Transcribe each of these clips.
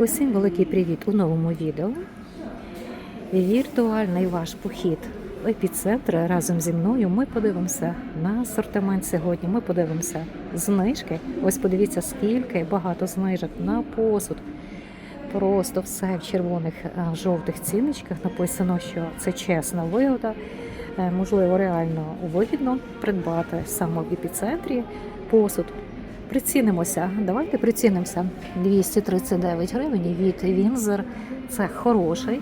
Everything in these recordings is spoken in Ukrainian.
Усім великий привіт у новому відео. Віртуальний ваш похід в епіцентр разом зі мною. Ми подивимося на асортимент сьогодні. Ми подивимося знижки. Ось подивіться, скільки багато знижок на посуд. Просто все в червоних жовтих ціночках написано, що це чесна вигода. Е, Можливо, реально вигідно придбати саме в епіцентрі посуд. Прицінимося. Давайте прицінимося. 239 гривень від Вінзер. Це хороший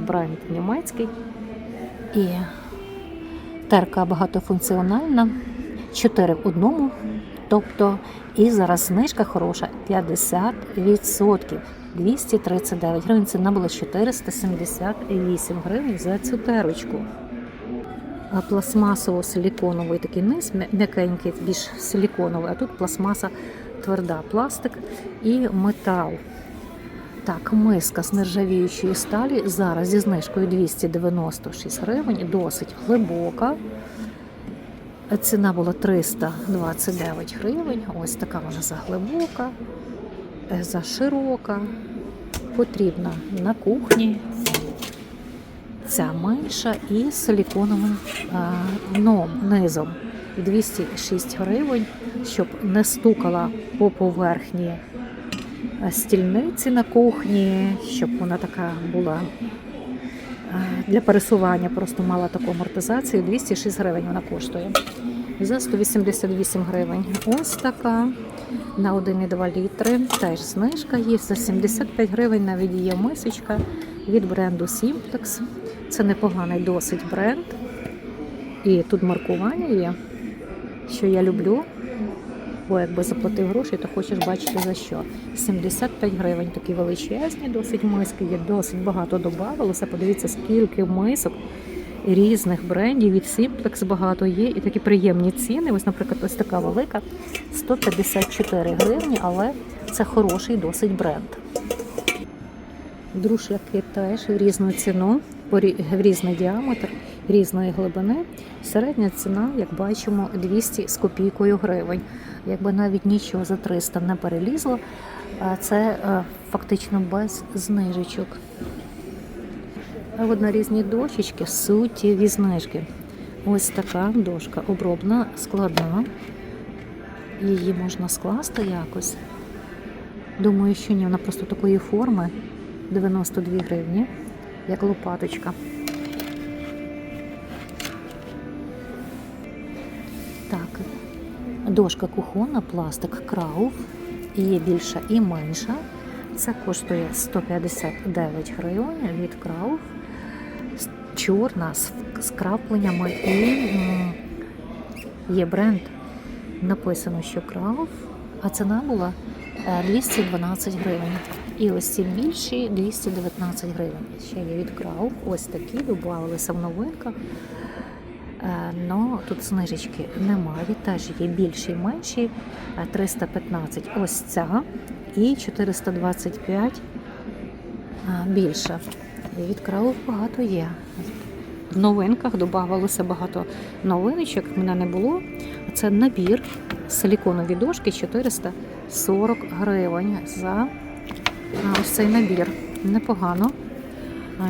бренд німецький. І терка багатофункціональна. 4 в одному. Тобто, і зараз знижка хороша 50%. 239 гривень. Ціна була 478 гривень за цю терочку. А пластмасово-силіконовий такий низ, м'якенький, більш силіконовий, а тут пластмаса тверда, пластик і метал. Так, миска з нержавіючої сталі зараз зі знижкою 296 гривень, досить глибока. Ціна була 329 гривень. Ось така вона заглибока, е, заширока, потрібна на кухні. Ця менша і силіконовим дном, низом. 206 гривень, щоб не стукала по поверхні стільниці на кухні, щоб вона така була для пересування, просто мала таку амортизацію. 206 гривень вона коштує. За 188 гривень. Ось така на 1,2 літри. Теж знижка є. За 75 гривень навіть є мисочка від бренду Simplex. Це непоганий досить бренд. І тут маркування є, що я люблю. Бо якби заплатив гроші, то хочеш бачити за що. 75 гривень такі величезні, досить миски, є досить багато додавалося. Подивіться, скільки мисок різних брендів від Simplex багато є. І такі приємні ціни. Ось, наприклад, ось така велика 154 гривні, але це хороший досить бренд. Друшляки теж в різну ціну, в різний діаметр, різної глибини. Середня ціна, як бачимо, 200 з копійкою гривень. Якби навіть нічого за 300 не перелізло, це е, фактично без знижечок. А от на різні дощечки суттєві знижки. Ось така дошка обробна, складна. Її можна скласти якось. Думаю, що ні, вона просто такої форми 92 гривні, як лопаточка. Так, дошка кухонна, пластик крауф. Є більша і менша. Це коштує 159 гривень від крауф. Чорна з, крапленнями і є бренд. Написано, що крауф, а ціна була е, 212 гривень. І ось ці більші 219 гривень. Ще є від Крауф. Ось такі додавалися в новинках. Е, Но тут знижечки немає. Теж є більші і менші. Е, 315 ось ця і 425 е, більша. І від багато є. В новинках додавалося багато новиночок. Мене не було. Це набір силіконові дошки 440 гривень за ось цей набір. Непогано.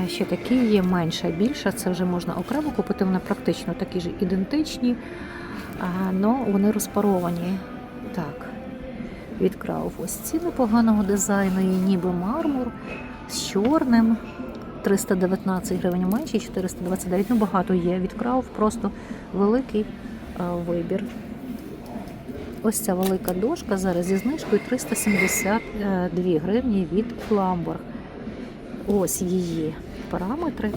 Ще такі є менша більша. Це вже можна окремо купити. Вони практично такі ж ідентичні, але вони розпаровані. Так, від Крауф. Ось ці непоганого дизайну, і ніби мармур з чорним. 319 гривень менші, 429. Ну, багато є від Крауф, просто великий вибір. Ось ця велика дошка зараз зі знижкою 372 гривні від Flamborg. Ось її параметри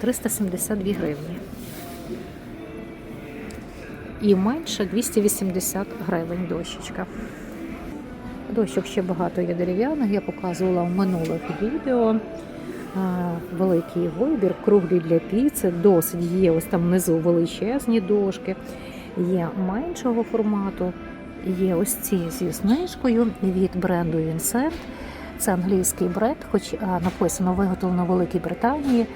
372 гривні. І менше 280 гривень дощечка. Дощок ще багато є дерев'яних, я показувала в минулих відео. Великий вибір, круглі для піци, досить є ось там внизу величезні дошки, є меншого формату, є ось ці зі знижкою від бренду Vincent. Це англійський бренд, хоч написано виготовлено в Великій Британії.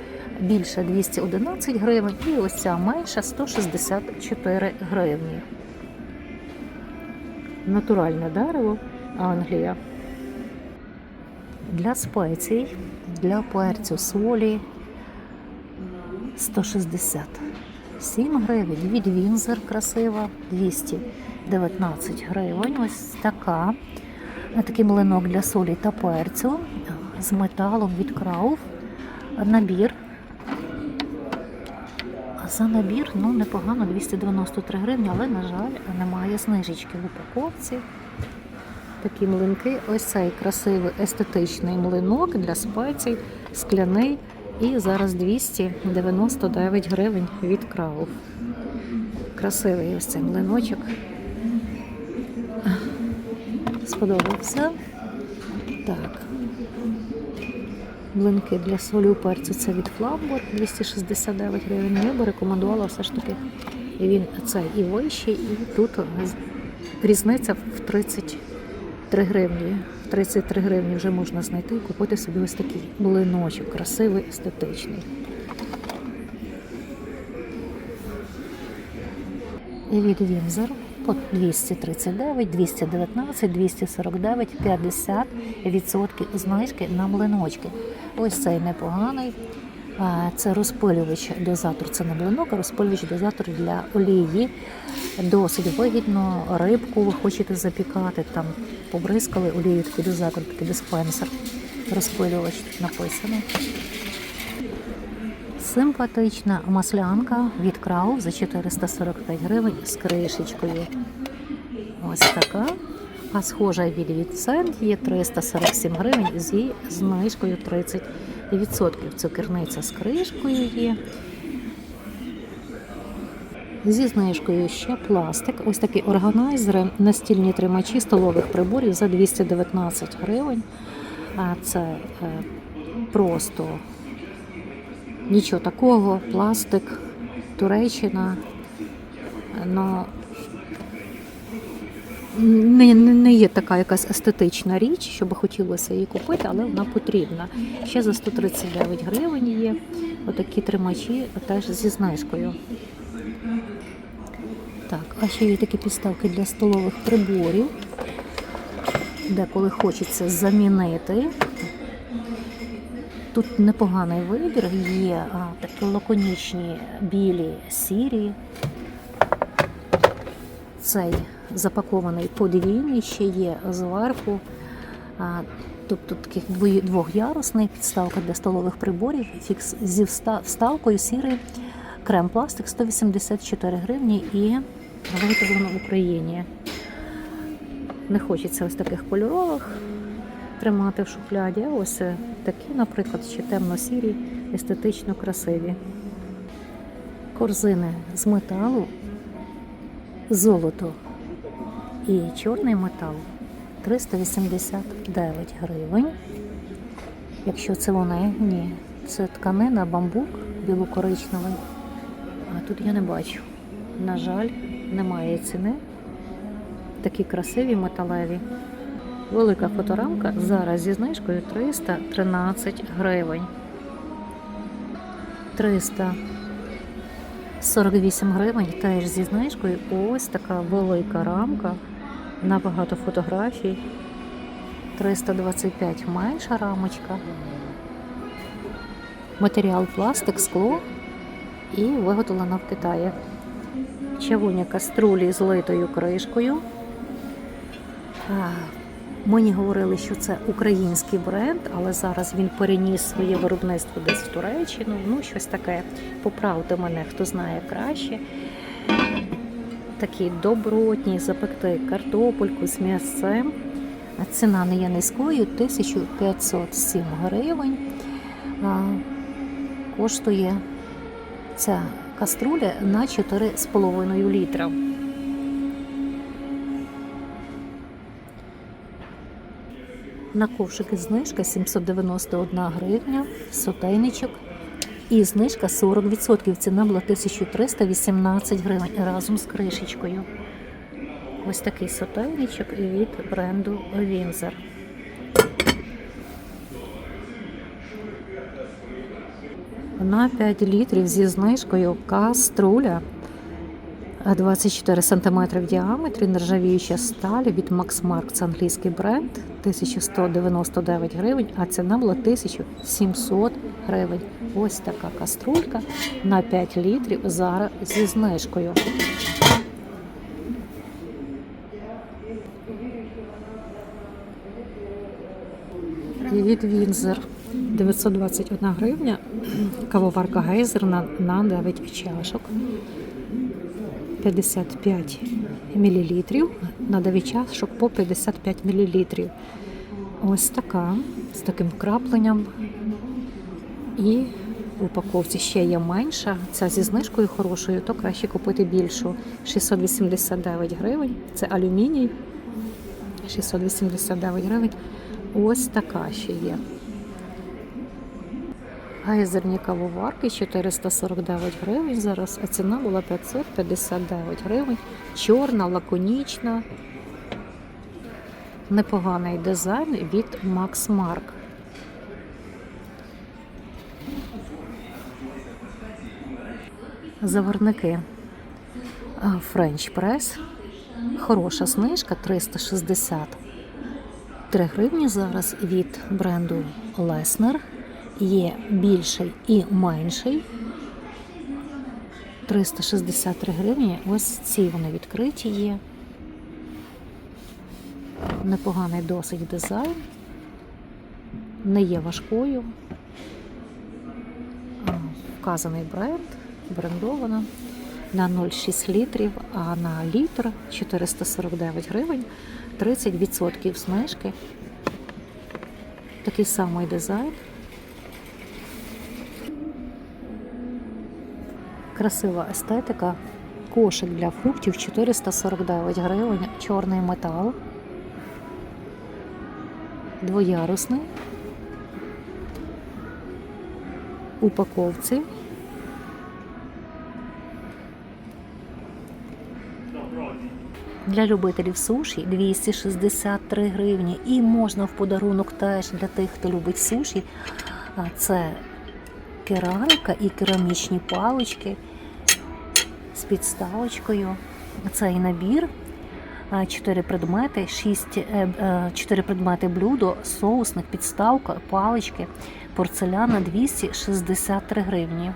Більше 211 гривень, і ось ця менша 164 гривні. Натуральне дерево, Англія. Для спецій, для перцю солі 160. 7 гривень. Від Вінзер красива 219 гривень. Ось така. На такий млинок для солі та перцю з металом від крауф. Набір. За набір ну непогано 293 гривні, але, на жаль, немає знижечки в упаковці. Такі млинки. Ось цей красивий естетичний млинок для спецій, скляний. І зараз 299 гривень від крауф. Красивий ось цей млиночок. Сподобався. Так. Блинки для солі у перцю це від Фламбор 269 гривень. Я би рекомендувала все ж таки. І він цей і вищий, і тут різниця в 33 гривні. В 33 гривні вже можна знайти і купити собі ось такий блиночок, красивий, естетичний. І від Вінзер по 239, 219, 249, 50 відсотків знижки на млиночки. Ось цей непоганий. Це розпилювач дозатор. Це не блинок, а розпилювач дозатор для олії. Досить вигідно. Рибку ви хочете запікати, там побризкали олію, такий дозатор, такий диспенсер. Розпилювач написано. Симпатична маслянка від Крау за 445 гривень з кришечкою. Ось така. А схожа від Віцент є 347 гривень зі знижкою 30%. Цукерниця з кришкою є. Зі знижкою ще пластик. Ось такі органайзери, настільні тримачі столових приборів за 219 гривень. А це е, просто Нічого такого, пластик, Туреччина. Ну, не, не, є така якась естетична річ, щоб хотілося її купити, але вона потрібна. Ще за 139 гривень є отакі тримачі теж зі знижкою. Так, а ще є такі підставки для столових приборів, де коли хочеться замінити. Тут непоганий вибір, є такі лаконічні білі сірі. Цей запакований подвійний, ще є зверху. Тобто таких двохярусний підставка для столових приборів фікс зі вста- вставкою сірий крем-пластик 184 гривні і виготовлено в Україні. Не хочеться ось таких кольорових тримати в шухляді. Ось такі, наприклад, ще темно-сірі, естетично красиві. Корзини з металу, золото і чорний метал 389 гривень. Якщо це вони, ні. Це тканина, бамбук білокоричневий. А тут я не бачу. На жаль, немає ціни. Такі красиві металеві. Велика фоторамка зараз зі знижкою 313 гривень. 348 гривень теж зі знижкою. Ось така велика рамка на багато фотографій. 325 менша рамочка. Матеріал пластик, скло і виготовлена в Китаї. Чавуня каструлі з литою кришкою. Мені говорили, що це український бренд, але зараз він переніс своє виробництво десь в Туреччину. Ну, щось таке. Поправте мене, хто знає краще. Такі добротні запекти картопельку з м'ясцем. Ціна не є низькою 1507 гривень. Коштує ця каструля на 4,5 літра. На ковшики знижка 791 гривня, сотейничок. І знижка 40%. Ціна була 1318 гривень разом з кришечкою. Ось такий сотейничок від бренду Вінзер. На 5 літрів зі знижкою каструля 24 см в діаметрі, нержавіюча сталь від Max Mark, це англійський бренд, 1199 гривень, а ціна була 1700 гривень. Ось така каструлька на 5 літрів зараз зі знижкою. Від Вінзер 921 гривня, кавоварка гейзерна на 9 чашок. 55 мл на 9 чашок по 55 мл. Ось така з таким крапленням. І в упаковці ще є менша. Ця зі знижкою хорошою, то краще купити більшу. 689 гривень. Це алюміній. 689 гривень. Ось така ще є. Гейзерні кавоварки 449 гривень зараз, а ціна була 559 гривень. Чорна, лаконічна. Непоганий дизайн від Max Mark. Заварники French Press. Хороша знижка 363 гривні зараз від бренду Lesner. Є більший і менший. 363 гривні. Ось ці вони відкриті є. Непоганий досить дизайн. Не є важкою. Вказаний бренд, брендована на 0,6 літрів, а на літр 449 гривень, 30% знижки. Такий самий дизайн. Красива естетика. Кошик для фруктів 449 гривень, чорний метал. Двоярусний. Упаковці. Для любителів суші 263 гривні. І можна в подарунок теж для тих, хто любить суші. Це кераміка і керамічні палички підставочкою. Цей набір. а, Чотири предмети, шість, е, е, чотири предмети блюдо, соусник, підставка, палички, порцеляна 263 гривні.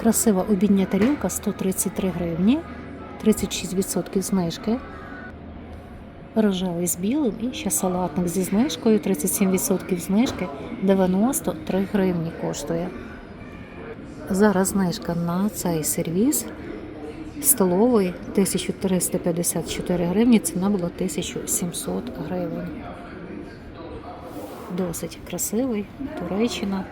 Красива обідня тарілка 133 гривні, 36% знижки. Рожевий з білим і ще салатник зі знижкою 37% знижки 93 гривні коштує. Зараз знижка на цей сервіс столовий 1354 гривні, ціна була 1700 гривень. Досить красивий, Туреччина.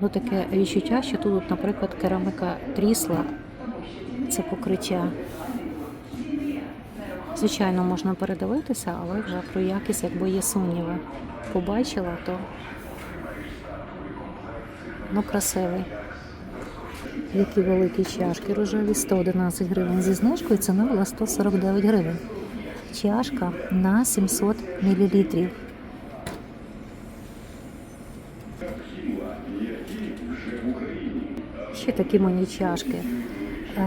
Ну, таке відчуття, що тут, наприклад, керамика трісла, це покриття. Звичайно, можна передивитися, але вже про якість, якби є сумніви. Побачила, то ну красивий. Які великі чашки рожеві, 111 гривень зі знижкою, ціна була 149 гривень. Чашка на 700 мл. Ще такі мені чашки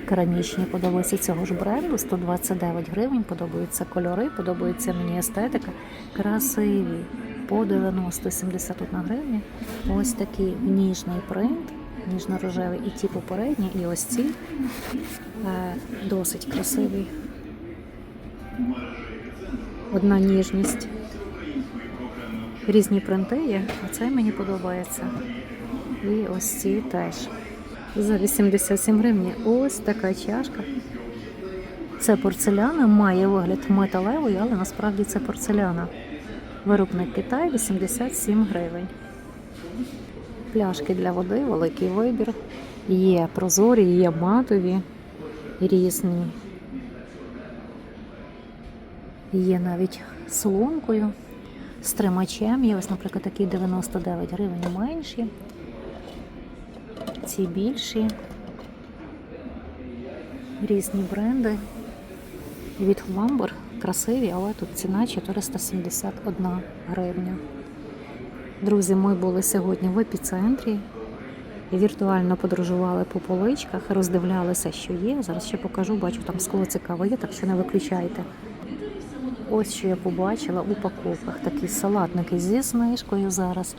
керамічні подобаються цього ж бренду. 129 гривень. Подобаються кольори, подобається мені естетика. Красиві по 90-71 гривня. Ось такий ніжний принт, ніжно-рожевий і ті попередні, і ось ці Е, досить красивий. Одна ніжність. Різні принти є, а мені подобається. І ось ці теж. За 87 гривень ось така чашка. Це порцеляна, має вигляд металевий, але насправді це порцеляна. Виробник Китай 87 гривень. Пляшки для води, великий вибір. Є прозорі, є матові, різні. Є навіть соломкою, з тримачем. Є ось, наприклад, такі 99 гривень менші. Ці більші. Різні бренди. Від Ламбер красиві, але тут ціна 471 гривня. Друзі, ми були сьогодні в епіцентрі. Віртуально подорожували по поличках, роздивлялися, що є. Зараз ще покажу, бачу, там скло цікаве є, так що не виключайте. Ось що я побачила у упаковках. Такі салатники зі знижкою зараз.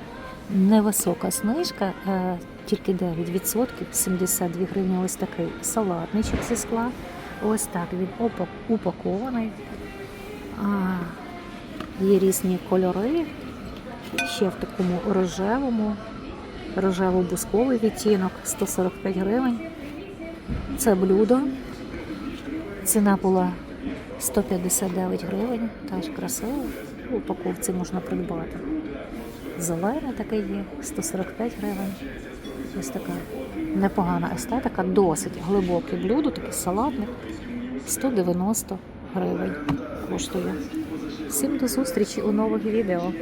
Невисока знижка, е, тільки 9%, 72 гривні. Ось такий салатничок зі скла. Ось так він упакований. Є різні кольори. Ще в такому рожевому, рожево-бусковий відтінок 145 гривень. Це блюдо. Ціна була 159 гривень, теж красиво. У упаковці можна придбати. Зелене таке є, 145 гривень. Ось така непогана естетика, досить глибоке блюдо, такий салатник. 190 гривень коштує. Всім до зустрічі у нових відео.